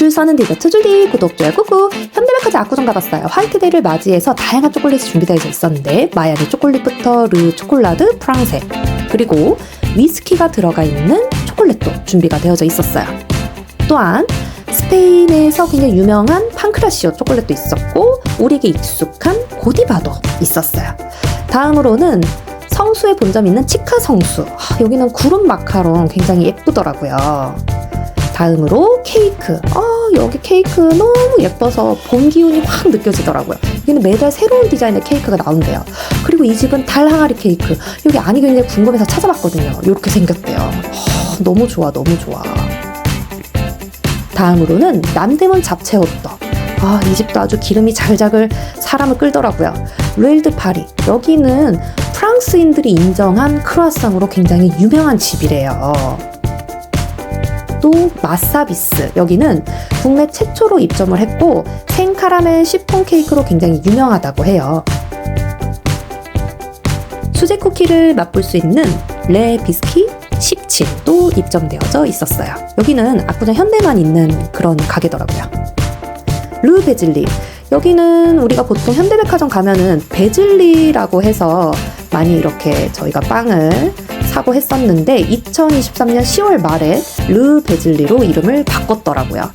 줄 서는 디저트 줄디 구독 좋아요 꾹꾹 현대백화점 압구정 가봤어요. 화이트데이를 맞이해서 다양한 초콜릿이 준비되어 있었는데 마야네 초콜릿부터 르 초콜라드 프랑세 그리고 위스키가 들어가 있는 초콜릿도 준비가 되어져 있었어요. 또한 스페인에서 굉장히 유명한 판크라시오 초콜릿도 있었고 우리에게 익숙한 고디바도 있었어요. 다음으로는 성수에 본점 있는 치카 성수. 아, 여기는 구름 마카롱 굉장히 예쁘더라고요 다음으로 케이크. 아, 여기 케이크 너무 예뻐서 봄 기운이 확 느껴지더라고요. 여기는 매달 새로운 디자인의 케이크가 나온대요. 그리고 이 집은 달 항아리 케이크. 여기 안이 굉장히 궁금해서 찾아봤거든요. 이렇게 생겼대요. 아, 너무 좋아, 너무 좋아. 다음으로는 남대문 잡채 호떡. 아, 이 집도 아주 기름이 자글자글 사람을 끌더라고요. 웰드 파리. 여기는 프랑스인들이 인정한 크루아상으로 굉장히 유명한 집이래요. 또 마사비스 여기는 국내 최초로 입점을 했고 생카라멜 시폰 케이크로 굉장히 유명하다고 해요. 수제 쿠키를 맛볼 수 있는 레 비스키 17도 입점되어져 있었어요. 여기는 압구정 현대만 있는 그런 가게더라고요. 르 베즐리 여기는 우리가 보통 현대백화점 가면은 베즐리라고 해서 많이 이렇게 저희가 빵을 사고 했었는데 2023년 10월 말에 르 베즐리로 이름을 바꿨더라고요.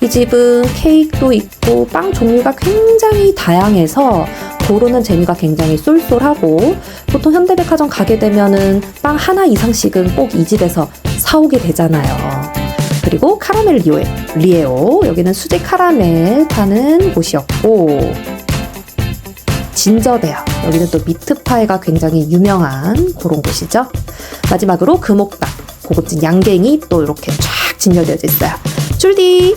이 집은 케이크도 있고 빵 종류가 굉장히 다양해서 고르는 재미가 굉장히 쏠쏠하고 보통 현대백화점 가게 되면은 빵 하나 이상씩은 꼭 이 집에서 사오게 되잖아요. 그리고 카라멜 리오, 리에오 여기는 수제 카라멜 파는 곳이었고 진저베어 여기는 또 미트파이가 굉장히 유명한 그런 곳이죠. 마지막으로 금옥당 고급진 양갱이 또 이렇게 쫙 진열되어 있어요. 줄디